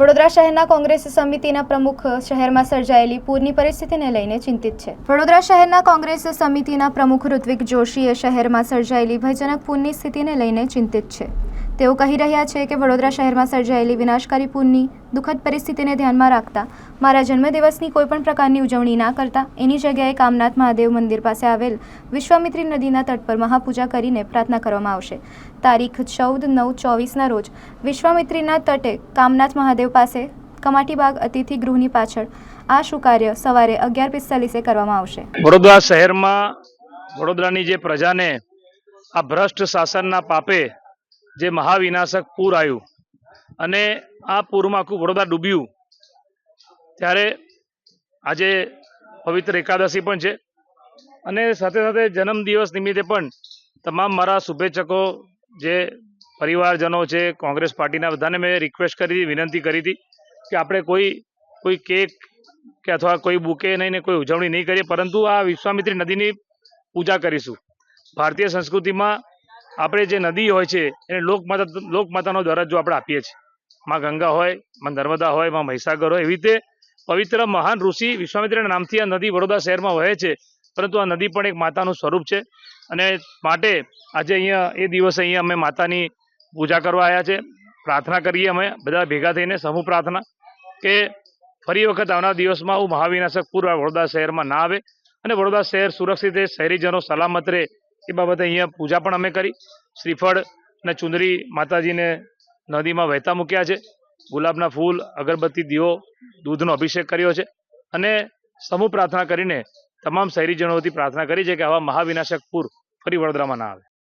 વડોદરા શહેરના કોંગ્રેસ સમિતિના પ્રમુખ શહેરમાં સર્જાયેલી પૂરની પરિસ્થિતિને લઈને ચિંતિત છે. વડોદરા શહેરના કોંગ્રેસ સમિતિના પ્રમુખ ઋત્વિક જોશીએ શહેરમાં સર્જાયેલી ભયજનક પૂરની સ્થિતિને લઈને ચિંતિત છે. તેઓ કહી રહ્યા છે કે વડોદરા શહેરમાં સર્જાયેલી વિનાશકારી પૂરની દુઃખદ પરિસ્થિતિને ધ્યાનમાં રાખતા, મારા જન્મદિવસની કોઈપણ પ્રકારની ઉજવણી ના કરતા, એની જગ્યાએ કામનાથ મહાદેવ મંદિર પાસે આવેલ વિશ્વામિત્રી નદીના તટ પર મહાપૂજા કરીને પ્રાર્થના કરવામાં આવશે. તારીખ ચૌદ નવ ચોવીસના રોજ વિશ્વામિત્રીના તટે કામનાથ મહાદેવ પાસે કમાટીબાગ અતિથિ ગૃહની પાછળ આ શું કાર્ય સવારે અગિયાર પિસ્તાલીસે કરવામાં આવશે? વડોદરા શહેરમાં વડોદરાની જે પ્રજાને આ ભ્રષ્ટ શાસનના પાપે જે મહાવિનાશક પૂર આવ્યું અને આ પૂરમાં આખું વડોદરા ડૂબ્યું, ત્યારે આજે પવિત્ર એકાદશી પણ છે. અને સાથે સાથે જન્મદિવસ નિમિત્તે પણ તમામ મારા શુભેચ્છકો, જે પરિવારજનો છે, કોંગ્રેસ પાર્ટીના બધાને મેં રિક્વેસ્ટ કરી હતી, વિનંતી કરી હતી કે આપણે કોઈ કોઈ કેક કે અથવા કોઈ બુકે નહીં ને કોઈ ઉજવણી નહીં કરીએ, પરંતુ આ વિશ્વામિત્રી નદીની પૂજા કરીશું. ભારતીય સંસ્કૃતિમાં આપણે જે નદી હોય છે, એને લોકમાતા, લોકમાતાનો દરજ્જો આપણે આપીએ છીએ. માં ગંગા હોય, માં નર્મદા હોય, માં મહીસાગર હોય, એવી રીતે પવિત્ર મહાન ઋષિ વિશ્વામિત્રના નામથી આ નદી વડોદરા શહેરમાં વહે છે. પરંતુ આ નદી પણ એક માતાનું સ્વરૂપ છે. અને માટે આજે અહીંયા, એ દિવસે અહીંયા અમે માતાની પૂજા કરવા આવ્યા છે. પ્રાર્થના કરીએ અમે બધા ભેગા થઈને, સમૂહ પ્રાર્થના કે ફરી વખત આવનાર દિવસમાં આવું મહાવિનાશક પૂર આ વડોદરા શહેરમાં ના આવે. અને વડોદરા શહેર સુરક્ષિત રહે, શહેરીજનો સલામત રહે એ બાબતે અહીંયા પૂજા પણ અમે કરી. શ્રીફળ અને ચુંદરી માતાજીને નદીમાં વહેતા મૂક્યા છે. ગુલાબના ફૂલ, અગરબત્તી, દીવો, દૂધનો અભિષેક કર્યો છે. અને સમૂહ પ્રાર્થના કરીને તમામ શહેરીજનોથી પ્રાર્થના કરી છે કે આવા મહાવિનાશક પૂર ફરી વડોદરામાં ના આવે.